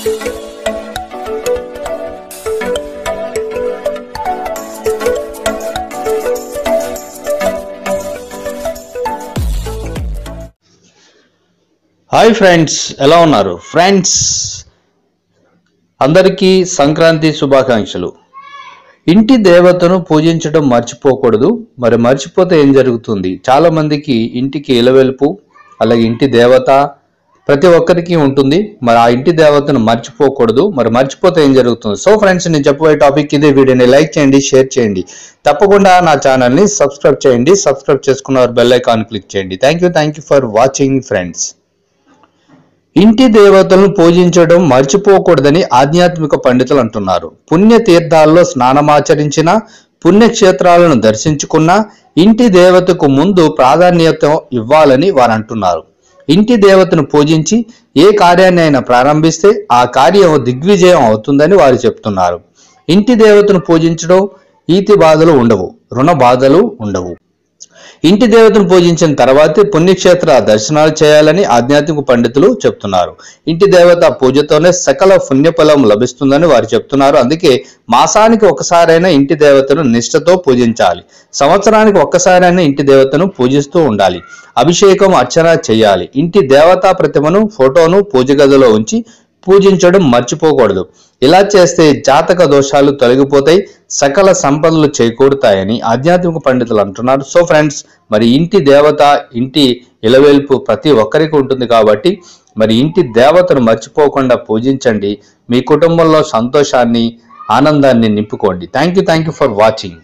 Hi friends ఎలా ఉన్నారు? Friends అందరికీ సంక్రాంతి శుభాకాంక్షలు. ఇంటి దేవతను పూజించడం మర్చిపోకూడదు. మరి మర్చిపోతే ఏం జరుగుతుంది? చాలామందికి ఇంటికి ఇలవెలుపు అలాగే ఇంటి దేవత ప్రతి ఒక్కరికి ఉంటుంది. మరి ఆ ఇంటి దేవతను మర్చిపోకూడదు. మరి మర్చిపోతే ఏం జరుగుతుంది? సో ఫ్రెండ్స్ నేను చెప్పబోయే టాపిక్ ఇదే. వీడియోని లైక్ చేయండి షేర్ చేయండి. తప్పకుండా నా ఛానల్ని సబ్స్క్రైబ్ చేయండి. సబ్స్క్రైబ్ చేసుకున్న బెల్ ఐకాన్ క్లిక్ చేయండి. Thank you thank you for watching friends ఇంటి దేవతలను పూజించడం మర్చిపోకూడదని ఆధ్యాత్మిక పండితులు అంటున్నారు. పుణ్య తీర్థాల్లో స్నానమాచరించిన పుణ్యక్షేత్రాలను దర్శించుకున్న ఇంటి దేవతకు ముందు ప్రాధాన్యత ఇవ్వాలని వారు అంటున్నారు. ఇంటి దేవతను పూజించి ఏ కార్యాన్ని అయినా ప్రారంభిస్తే ఆ కార్యం దిగ్విజయం అవుతుందని వారు చెప్తున్నారు. ఇంటి దేవతను పూజించడం ఈతి బాధలు ఉండవు రుణ బాధలు ఉండవు. ఇంటి దేవతను పూజించిన తర్వాతే పుణ్యక్షేత్ర దర్శనాలు చేయాలని ఆధ్యాత్మిక పండితులు చెప్తున్నారు. ఇంటి దేవత పూజతోనే సకల పుణ్యఫలం లభిస్తుందని వారు చెప్తున్నారు. అందుకే మాసానికి ఒకసారైనా ఇంటి దేవతను నిష్ఠతో పూజించాలి. సంవత్సరానికి ఒక్కసారైనా ఇంటి దేవతను పూజిస్తూ ఉండాలి. అభిషేకం అర్చన చేయాలి. ఇంటి దేవతా ప్రతిమను ఫోటోను పూజ గదిలో ఉంచి పూజించడం మర్చిపోకూడదు. ఇలా చేస్తే జాతక దోషాలు తొలగిపోతాయి సకల సంపదలు చేకూరుతాయని ఆధ్యాత్మిక పండితులు అంటున్నారు. సో ఫ్రెండ్స్ మరి ఇంటి దేవత ఇంటి ఇలవేల్పు ప్రతి ఒక్కరికి ఉంటుంది కాబట్టి మరి ఇంటి దేవతను మర్చిపోకుండా పూజించండి. మీ కుటుంబంలో సంతోషాన్ని ఆనందాన్ని నింపుకోండి. Thank you thank you for watching